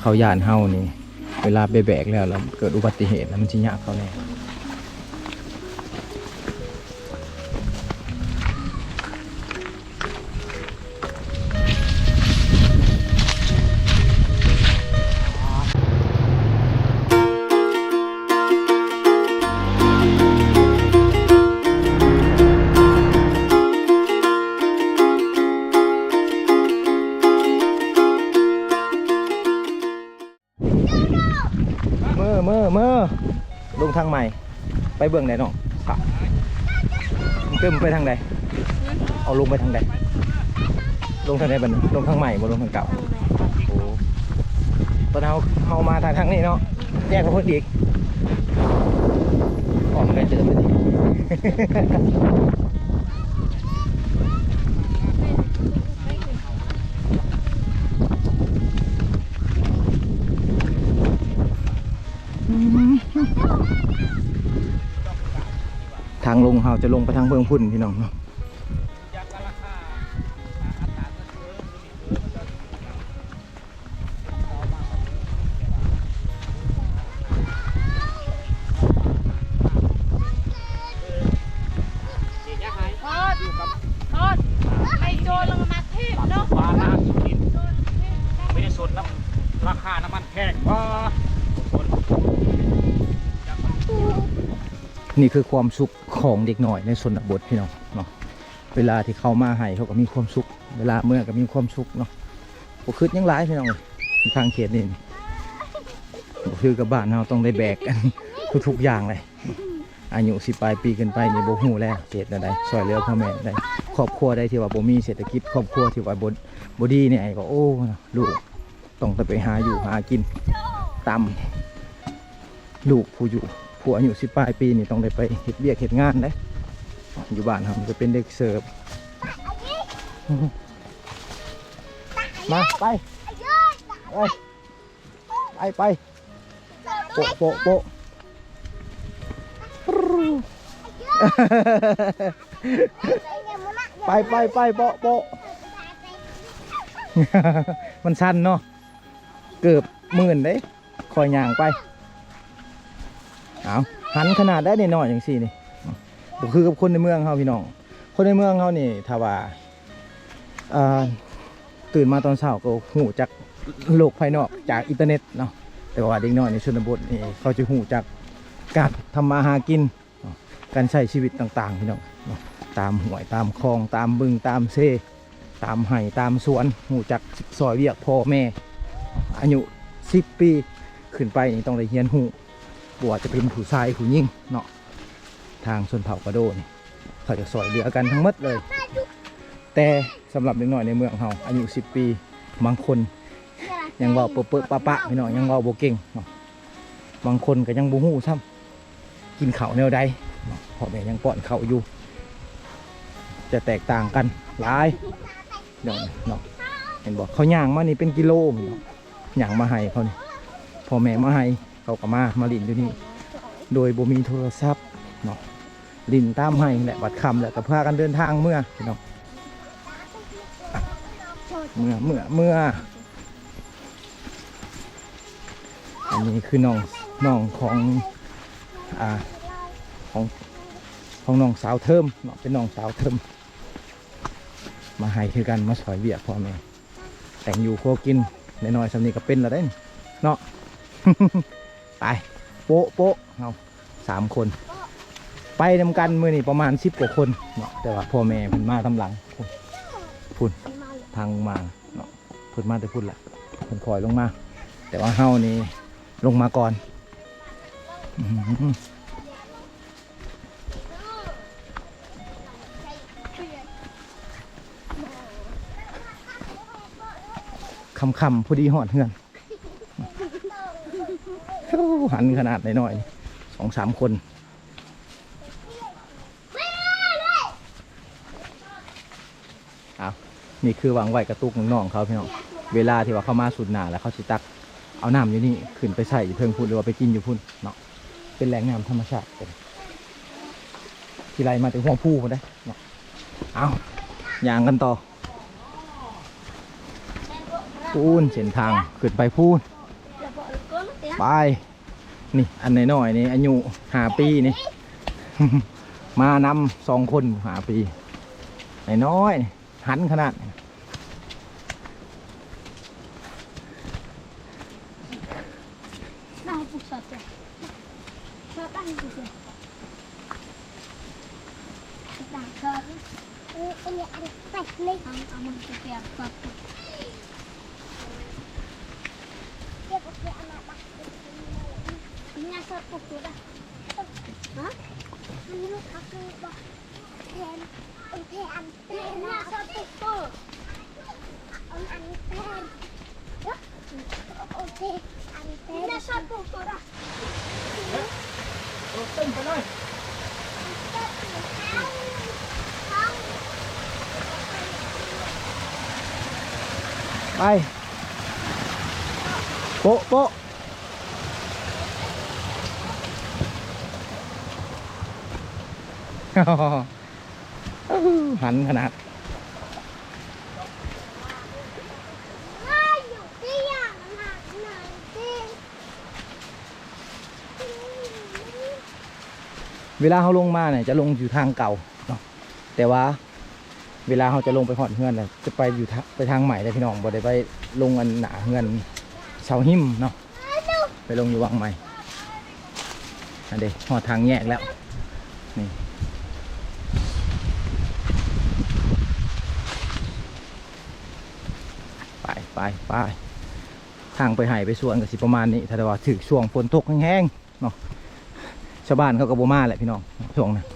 เขายานเฮานี่ เวลาไปแบกแล้วแล้วเกิดอุบัติเหตุแล้วมันชิยากเขาแน่ เบื้องไหนน้องสะเติมไปทางใดเอาลงไปทางใดลงทางใดบันลงทางใหม่บ่ลงทางเก่าโอ้ตอนเราเข้ามาทางทางนี้เนาะแยกกับคนอีกออกไปเจอไปดิางลงเราจะลงไปทางเพื่องพุ่นพี่น้องเนาะ นี่คือความสุขของเด็กหน่อยในชนบทพี่น้องเนาะเวลาที่เขามาให้เขาก็มีความสุข เวลาเมื่อก็มีความสุขเนาะบ่คืดยังหลายพี่น้องทางเขตนี่บ่คือกับบ้านเราต้องได้แบกกันทุกอย่างเลยอายุสิปลายปีขึ้นไปนี่บ่ฮู้แล้วเศษใดช่วยเหลือพ่อแม่ได้ครอบครัวใดที่ว่าบ่มีเศรษฐกิจครอบครัวที่ว่าบ่บ่ดีเนี่ยก็โอ้ลูกต้องไปหาอยู่หากินตามลูกผู้อยู่ ผู้อายุสิบปลายปีนี่ต้องได้ไปเฮ็ดเวียกเฮ็ดงานเด้อยู่บ้านครับจะเป็นเด็กเสิร์ฟมาไปไปไปไปโปะโปะโปะไปไปไปโปะโปะมันสั้นเนาะเกือบหมื่นเด้คอยย่างไปเอา หันขนาดได้หน่อยอย่างสี่นี่บ่คือกับคนในเมืองเขาพี่น้อง คนในเมืองเขานี่ถ้าว่าอ่าตื่นมาตอนเช้าก็หูจากโลกภายนอกจากอินเทอร์เน็ตเนาะแต่ว่าเด็กน้อยในชนบทนี่เขาจะหูจากการทำมาหากิน การใช้ชีวิตต่างๆพี่น้องตามห้วยตามคลองตามบึงตามเซตามไห่ตามสวนหูจากซอยเวียกพ่อแม่ อายุ10 ปี ขึ้นไปนี่ต้องได้เรียนหู บวจะเป็นผู้ชายผู้หญิงเนาะทางชนเผ่ากระโดนี่เขาจะสอยเหลือกันทั้งหมดเลย แต่สำหรับเด็กน้อยในเมืองเราอายุ10 ปีบางคน ยังว่าเปอะเปอะปะปะพี่น้องยังว่าโบเก่งเนาะบางคนก็ยังบูฮู้ซ้ำกินเข้าแนวใดพ่อแม่ยังป้อนเข้าอยู่ จะแตกต่างกันหลายเดี๋ยวนี้เนาะเห็นบอกเขาย่างมานี่เป็นกิโลพี่น้องย่างมาให้เขานี่พ่อแม่มาให้ เขาก็มามาลินอยู่นี่ โดยบ่มีโทรศัพท์เนาะลินตามให้แหละบัดคำแหละก็พากันเดินทางเมื่อพี่น้องเมื่อเมื่อเมื่ออันนี้คือน้องน้องของอ่าของของน้องสาวเทิมเนาะเป็นน้องสาวเทิมมาให้คือกันมาสอยเบียกพ่อแม่แต่งอยู่ครัวกินน้อยๆสำนีก็เป็นล้วได้นี่เนาะ ไป โป๊ะโป๊ะเอาสามคน ไปนำกันมือนี่ประมาณสิบกว่าคนเนาะแต่ว่าพ่อแม่เพิ่นมาทำหลังพุ่นพุ่นทางมาเนาะเพิ่นมาแต่พุ่นแหละเพิ่นคอยลงมา แต่ว่าเฮานี่ลงมาก่อนคำคำๆพอดีหอดเฮือน หันขนาดหน่อยๆสองสามคนเอานี่คือวางไว้กระตุกน้องเขาพี่น้องเวลาที่ว่าเขามาสุดหนาแล้วเขาสิตักเอาน้ำอยู่นี่ขึ้นไปใส่เพิ่งพุ่นหรือว่าไปกินอยู่พุ่นเนาะเป็นแหล่งน้ำธรรมชาติเป็นที่ไรมาถึงหัวผู้คนได้เนาะเอาย่างกันต่อพูนเส้นทางขึ้นไปพูน ไป นี่ อันน้อยๆนี่อายุหาปีนี่ มานำสองคนหาปีน้อยหันขนาดไปเลยเอาเอามันเปีย ไปเลยไปโป๊ะโป๊ะ หันขนาดเวลาเขาลงมาเนี่ยจะลงอยู่ทางเก่าเนาะแต่ว่า เวลาเขาจะลงไปหอดเฮือนเนี่ยจะไปอยู่ทางไปทางใหม่เลยพี่น้องบ่ได้ไปลงอันหนาเฮือนเสาหิมเนาะไปลงอยู่วังใหม่อันเดียหอดทางแยกแล้วนี่ ไปไปไปทางไปไห่ไปสวนกับสิประมาณนี้ถ้าว่าถึกช่วงฝนตกแห้งๆเนาะชาวบ้านเขาก็บมาแหละพี่น้องช่วงนั้น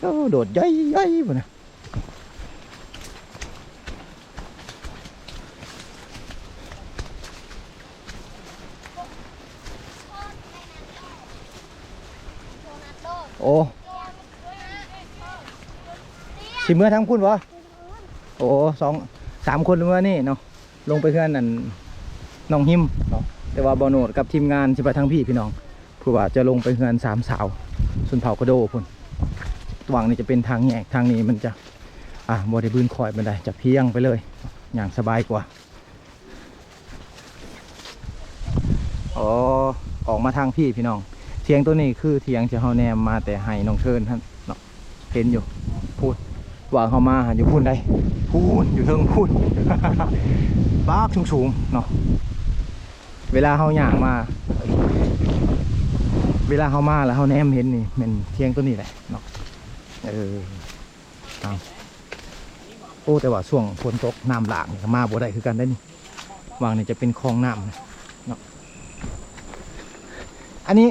โอ้โดดย่อยย่อยบ่นะโอ้สิเมื่อทั้งพุ่นวะโอ้สอง สามคนเมื่อนี่เนาะลงไปเพื่อนนั่นน้องหิมเนาะแต่ว่าบอโนดกับทีมงานสิไปทั้งพี่พี่น้องเพื่อว่าจะลงไปเฮือนสามสาวส่วนเผากระโดพุ่นระหว่างนี้จะเป็นทางแยกทางนี้มันจะอะบริบืนคอยบันไดจะเพียงไปเลย อย่างสบายกว่าอ๋อออกมาทางพี่พี่น้อง เทียงตัวนี้คือเทียงที่เฮาแนมมาแต่ให้น้องเชิญท่านเนาะเห็นอยู่พูด วางเขามาอยู่พูดได้พูดอยู่เทิงพูดบ้ากสูงๆเนาะเวลาเฮาหย่างมา เวลาเขามาแล้วเขาแนมเห็นนี่เป็นเทียงตัวนี้แหละเนาะเออเอาโอ้แต่ว่าช่วงฝนตกน้ำหลากมาบ่ได้คือกันได้นี่วางนี่จะเป็นคลองน้ำนะเนาะอันนี้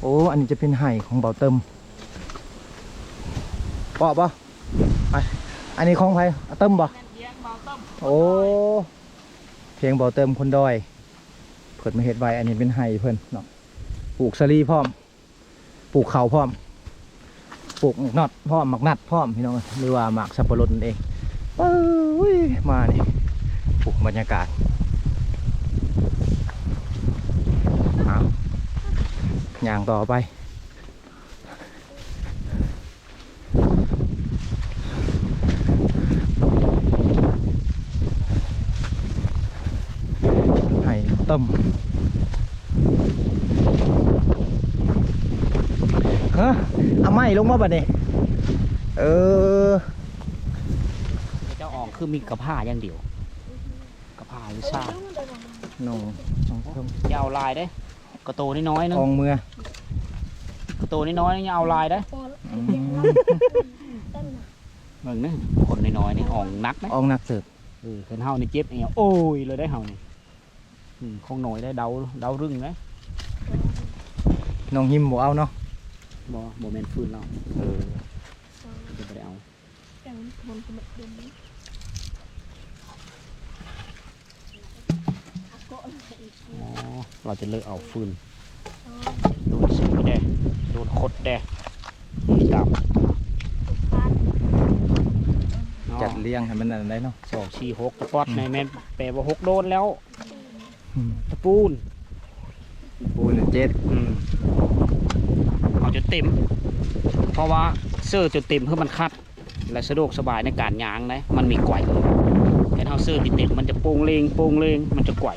โอ้อันนี้จะเป็นไห่ของเบาเติม ปอปะไปอันนี้ของไผเอาเติมบ่โอ้เพียงเบาเติมคนดอย เพิ่นมาเฮ็ดไว้อันนี้เป็นไห่เพิ่นเนาะปลูกสลีพร้อม ปลูกเขาพร้อม ปลูกนอดพร้อมหมักนัดพร้อมพี่น้องหรือว่าหมากสับปะรดนั่นเองเอ้ยมานี่ปลูกบรรยากาศอาย่างต่อไป ให้ ต้มฮะเอาไม้ลงมาบัดนี้เออเจ้าออกคือมีกระผ้าอย่างเดียวกระผ้าหรือซ่าน้องน้องเพิ่มอย่าเอาลายได้กระโตนิดน้อยๆนึงอองเมือกระโตนิดน้อยๆอย่าเอาลายได้อืมเบิ่งนึคนน้อยๆนี่อ่องนักนะอองนักเสิร์ฟเออเห็นเฮานี่เจ็บเองโอ้ยเลยได้เฮานี่ อืมคงหน่อยได้เดาเดารึ่งนะน้องหิมบ่เอาเนาะบ่บ่แม่นฟื้นแล้วเออจะบ่ได้เอาอ๋อเราจะเลิกเอาฟืนโดนสีแดงโดนขดแดงนี่ตามจัดเลี้ยงให้มันอันได้เนาะสองสี่หกตะปอดในแม่นแปลว่าหกโดนแล้วอืม ตะปูนปูนเจ็ดอืมเอาจนเต็ม เพราะว่าเสื้อจนเต็มเพื่อมันคัด และสะดวกสบายในการยางนะมันมีไกวเห็นเอาเสื้อที่เต็มมันจะโป่งเลงโป่งเลงมันจะไกว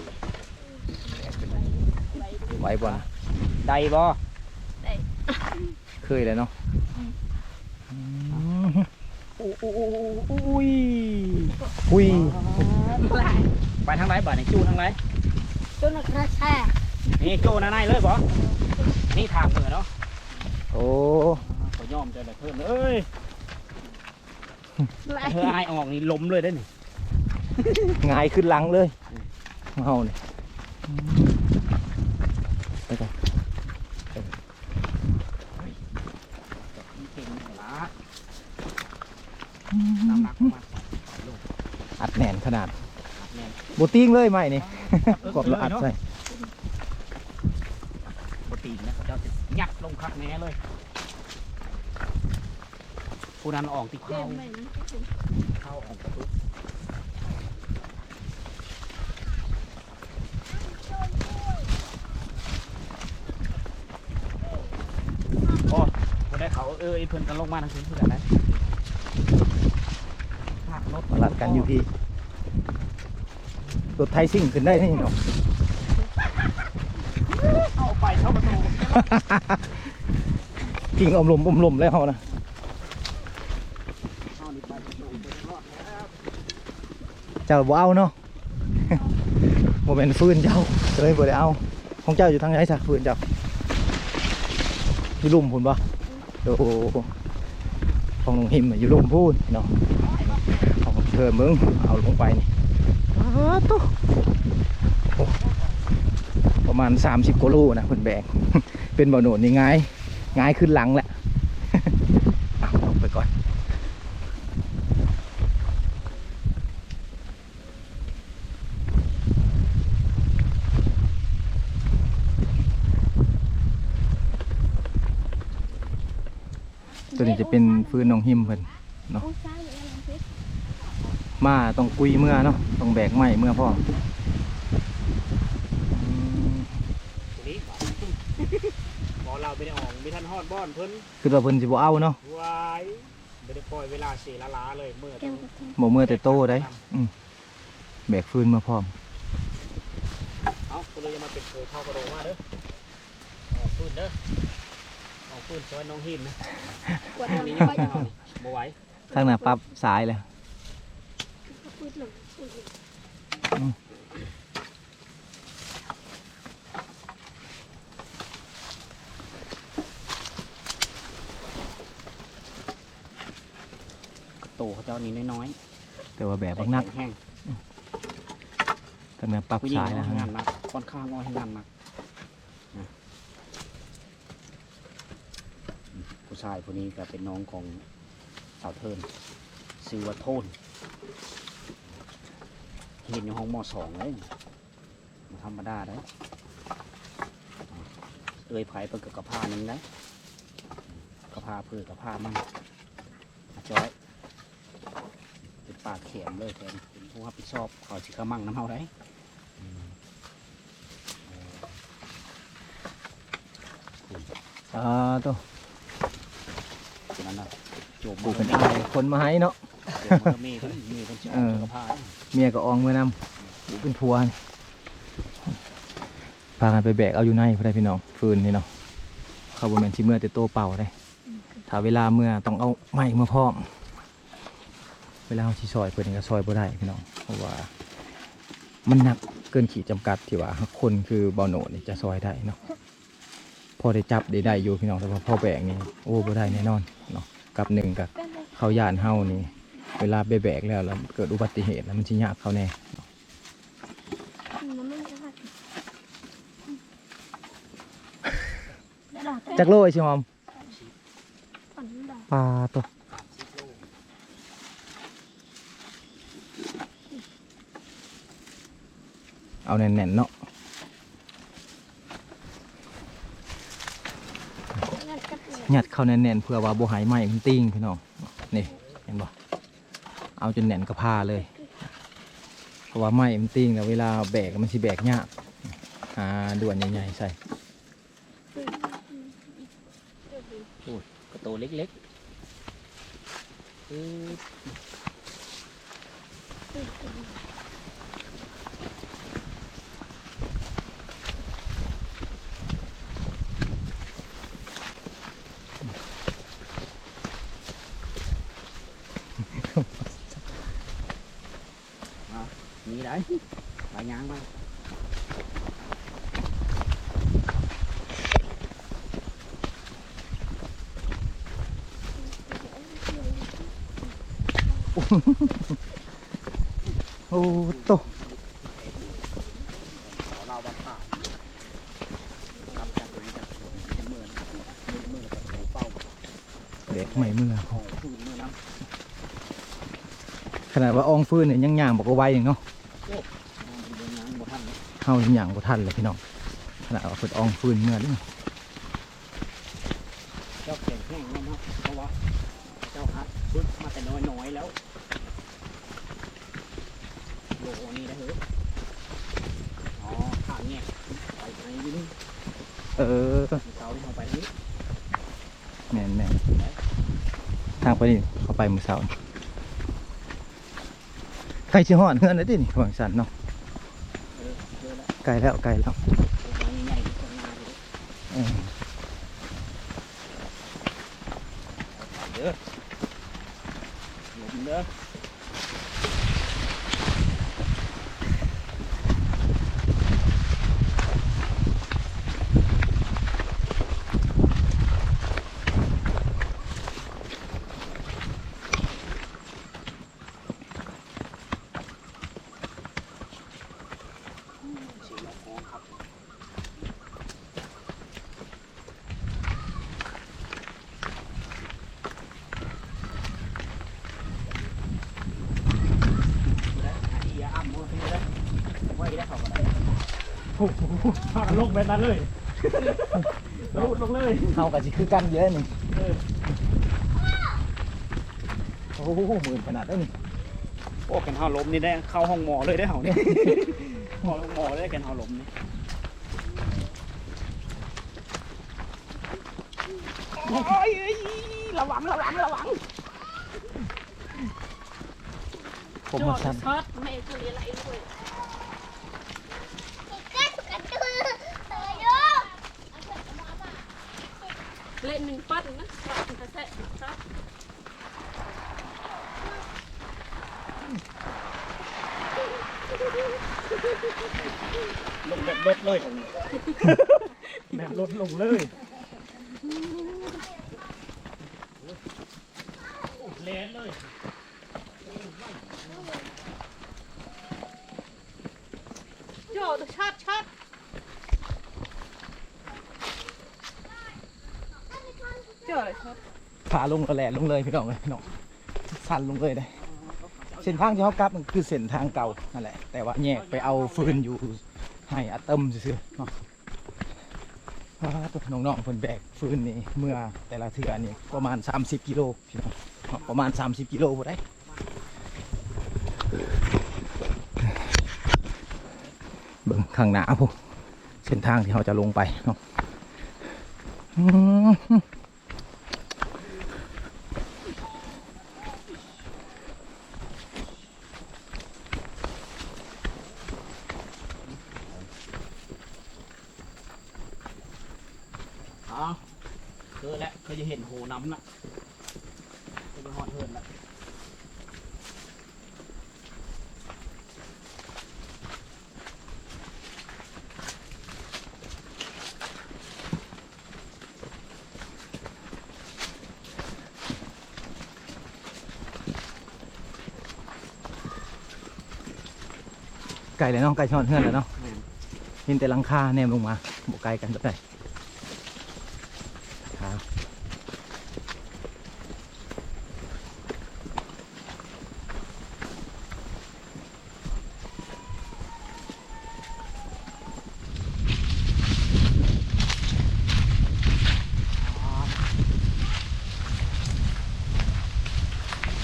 ไหวบ่นะได้บ่เคยแล้วเนาะอืมอู้อู้อู้อู้อุ้ยอุ้ยไปทางไหนบ่นี่จูทางไหน จนกระแทกนี่จูนานายเลยบ่นี่ทางเหนือเนาะโอ้เขายอมใจแต่เพิ่นเอ้ยไหลเธออายออกนี่ล้มเลยได้อนี่หงายขึ้นหลังเลยเฮานี่ไปก่อนเก่งละน้ำหนักประมาณอัดแน่นขนาดแม่นบติ้งเลยไหมนี่ กดแล้วอัดใส่ปกตินะเขาเจ้าจะยักลงคักแน่เลยผู้นั้นออกที่เปลี่ยเข้านใหม่นะเข้าออกประตูโอ้บ่ได้เขาเออไอ้เพิ่นกันลงมาทางนี้คือกันนะภาครถมาลัดกันอยู่พี่ รถไทยซิ่งขึ้นได้นี่เนาะเข้าไปเข้าประตูกิ่งอมลมอมลมแล้วเฮานะเข้านี่ไปประตูไปรอดแล้วเจ้าบ่เอาเนาะบ่เป็นฟืนเจ้าก็เลยบ่ได้เอา ของเจ้าอยู่ทางไหนซะฟืนเจ้าอยู่ลุ่มพุ่นบ่โอ้โหของน้องหิมน่ะอยู่ลุ่มพูนเนาะของเธอมึงเอาลงไปนี่อ้าว ตุ๊โอ้ประมาณ 30กิโลนะเพิ่นแบก เป็นบ่อโหนดนี่ง่าย ง่ายขึ้นหลังแหละเอาลงไปก่อนตัวนี้จะเป็นฟืนน้องหิมเพิ่นองศาอยู่แล้วนะพี่ มาต้องกุยเมื่อเนาะต้องแบกไม้เมื่อพ่ออืมตัวนี้พอเราไม่ได้ออกไม่ทันฮอดบ้อนเพิ่นคือว่าเพิ่นสิบ่เอาเนาะวายไม่ได้ปล่อยเวลาเสียละล้าเลยเมื่อแก้วกระแทกบ่เมื่อแต่โตได้อืมแบกฟืนมาพร้อมเอาคุณเลยจะมาเป็นเคยเข้ากระโดดมาเด้อออกปืนเด้อออกปืนซอยน้องหินนะกวดอันน้ำนี้ก็ยังจะไม่เอาบ่ไหวทางหน้าปรับสายเลยพูดหนึ่ง โตเขาเจ้านี้น้อยแต่ว่าแบกๆบักนักแห้งทางหน้าปรับผู้หญิงสายนะฮะงานหนักค่อนข้างเอาให้งานหนักนะผู้ชายคนนี้ก็เป็นน้องของสาวเทินชื่อว่าโทน เห็นอยู่ห้องมสองเลยมาธรรมดาได้อเอ้ยไผ่เปิดกับกระพาหนึ่งได้กระพาเพื่อกระพามันอาจ้อยเป็นปากเข็มเลยแทนเป็นผู้รับผิดชอบเขาสิกระมังน้ำเฮาได้อ่าตัวฉะ นั้นนะโจมกูเป็นอายคนมาให้เนาะ โจมมันก็มีคนมีคนเชื่อเออสุขภาพเมียก็อองเมื่อนำกูเป็นผัวนี่พากันไปแบกเอาอยู่ในพอได้พี่น้องฟืนนี่เนาะเขาบ่แม่นสิเมื่อแต่โตเป่าได้ถ้าเวลาเมื่อต้องเอาไม้มาพร้อม เวลาเราสิซอยเพิ่นนี่ก็ซอยบ่ได้พี่น้องเพราะว่า มันหนักเกินขีดจำกัดที่ว่าคนคือเบาโหนนี่จะซอยได้เนาะ พอได้จับได้ได้อยู่พี่น้องแต่ว่าพอแบกนี่โอ้บ่ได้แน่นอนเนาะกับหนึ่งกับเป็นเลยเขาย่านเฮานี่ เวลาไปแบกแล้วแล้วเกิดอุบัติเหตุแล้วมันสิยากเขาแน่มันไม่ได้ค่ะได้ดอกจักโลไอ้ชิมอมฝันดอกปลาตัวเอาแน่นๆเนาะ งั้นก็เปลี่ยน หยัดเข้าแน่นๆเพื่อว่าบ่หายไหมมันติ้งพี่น้องนี่เห็นบ่เอาจนแน่นกระพาเลยเพราะว่าไหมมันติ้งแล้วเวลาแบกมันสิแบกยากหาด่วนใหญ่ๆใส่โอ้ยกระโตเล็กๆ ได้หลายางมาโอ้โตขอเราบ้านป่ารับจากตรงนี้จากเมื่อนเมื่อกับหูเป้าเด็กใหม่เมื่อของผู้เมื่อน้ขนาดว่าอองฟื้นเนี่ยยังย่างบอกว่าไวอย่างเนาะ เดินน้ำบ่ทันเลยเฮายังย่างบ่ทันเลยพี่น้องขนาดว่าเพิ่นอองฟืนเมื่อนี่เจ้าแข่งแข่งแล้วเนาะเพราะว่าเจ้าฮัดบึกมาแต่น้อยๆแล้วโลนี่ได้เหรออ๋อข้างเนี่ยไปไหนอยู่นี่เออเสาที่เขาไปนี่แม่นแม่นทางไปนี่เข้าไปมื้อเช้านี่ ใกล้สิฮอดเฮือนแล้วตินี่หวังสันเนาะเออเจอแล้วใกล้แล้วใกล้แล้วตัวนี้ใหญ่ที่สุดมาเลยเออเอาไปเด้อหลบเด้อ สีละครครับได้หาที่ยาอ้ำมือที่ได้ไว้ได้เขาก็ได้ พากันลงแบบนั้นเลยรูดลงเลยเฮาก็สิคือกันเยอะนี่โอ้โหหมื่นขนาดนั้นี่โอ้แกนเฮาล้มนี่ได้เข้าห้องหมอเลยได้เหรอเนี่ห้อหมอเลยแกนเฮาล้มนี่โอ้ยระวังระวังระวังผมมาดสั้นช็อตไม่เคยอะไรเลย กัดกัดตัวเออโย เล่น หนึ่งปั้นนะปรับกระแทกครับลงแบบเบิดเลย แบบลดลงเลยแลนเลย โจดช็อตช็อตโจดช็อต พาลงกระแหลนลงเลยพี่น้องเลยพี่น้องสันลงเลยได้เส้นทางที่เขากลับมันคือเส้นทางเก่านั่นแหละ แต่ว่าแยกไปเอาฟืนอยู่ให้อาเติมซื่อเนาะว้าวตัวน้องๆเพิ่นแบกฟืนนี่เมื่อแต่ละเทื่อนี่ประมาณ 30 กิโลพี่น้องประมาณ 30 กิโลบ่ได้เบิ่งข้างหน้าผมเส้นทางที่เขาจะลงไปเนาะอืม อ๋อคือแล้วเคยจะเห็นโหน้ำละเคยจะหอดเหินละ ไกลเลยเนาะไกลชอนเฮือนแล้วเนาะเห็นแต่หลังคาแนมลงมาบ่ไกลกันเท่าไหร่ครับ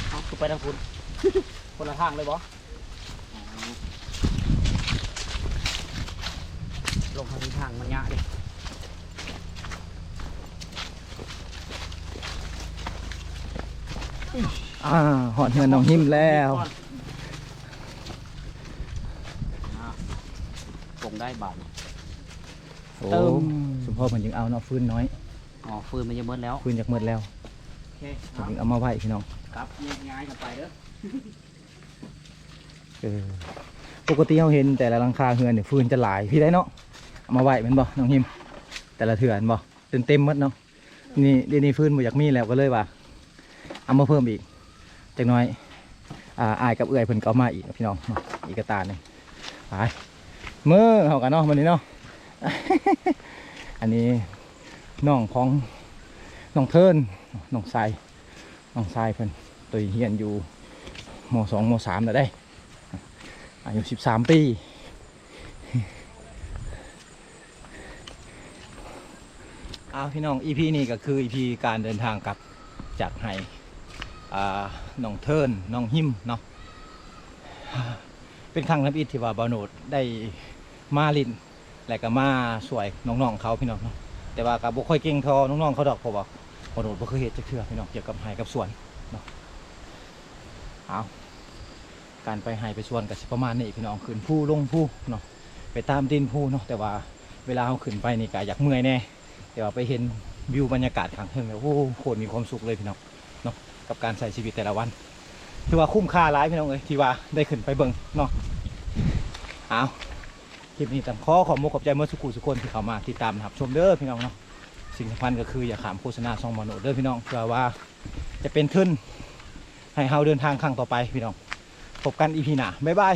เอาคือไปทางคุณคนละทางเลยบอ ลงทางนี้ทางมันยากดิอ่าหอดเฮือนน้องหิมแล้วอ่าส่งได้บาทโอ้เติมสุพ่อมันยังเอาเนาะฟืนน้อย อ๋อฟืนมันจะเบิดแล้วฟืนจากหมดแล้วโอเคมันยังเอามาไว้พี่น้องครับแยกย้ายกันไปเด้อเออปกติเราเห็นแต่ละหลังคาเฮือนเนี่ยฟืนจะหลายพี่ได้เนาะเอา มาไหวแมันบ่น้องหิม แต่ละเถื่อนบ่เต็มเต็มๆหมดเนาะนี่เดี๋ยวนี้ฟื้นบ่อยากมีแล้วก็เลยว่าเอามาเพิ่มอีกจักน้อยอ่าอายกับเอื้อยเพิ่นก็เอามาอีกพี่น้องเนาอีกกระตาหนึ่งไปมือเฮากันเนาะมื้อนี้เนาะอันนี้น้องของน้องเทินน้องทรายน้องทรายเพิ่นตัวเฮียนอยู่มสองมสามแล้วได้อายุสิบสามปี เอาพี่น้อง EP นี้ก็คือ EP การเดินทางกลับจากไห้น้องเทินน้องหิมเนาะเป็นครั้งทำอิที่ว่าบาโนดได้มาลินและก็มาสวยน้องๆเขาพี่น้องเนาะแต่ว่าก็บ่ค่อยเก่งทอน้องๆเขาดอกเพราะว่าบาโนดบ่เคยเฮ็ดจักเทื่อพี่น้องเกี่ยวกับไห้กับสวนเนาะเอาการไปไห้ไปสวนก็สิประมาณนี้พี่น้องขึ้นผู้ลงผู้เนาะไปตามดินผู้เนาะแต่ว่าเวลาเขาขึ้นไปนี่ก็อยากเมื่อยแน่ แต่ว่าไปเห็นวิวบรรยากาศข้างเทิงแล้วโอ้โหโคตรมีความสุขเลยพี่น้องเนาะกับการใช้ชีวิตแต่ละวันถือว่าคุ้มค่าหลายพี่น้องเอ้ยที่ว่าได้ขึ้นไปเบิ่งเนาะเอาคลิปนี้ต้องขอขอบมุกขอบใจเมื่อสุขุสุคนที่เข้ามาติดตามนะครับชมเด้อพี่น้องเนาะสิ่งสำคัญก็คืออย่าขามโฆษณาซองมโนเด้อพี่น้องเพื่อว่าจะเป็นทุนให้เฮาเดินทางครั้งต่อไปพี่น้องพบกันอีพีหน้าบ๊ายบาย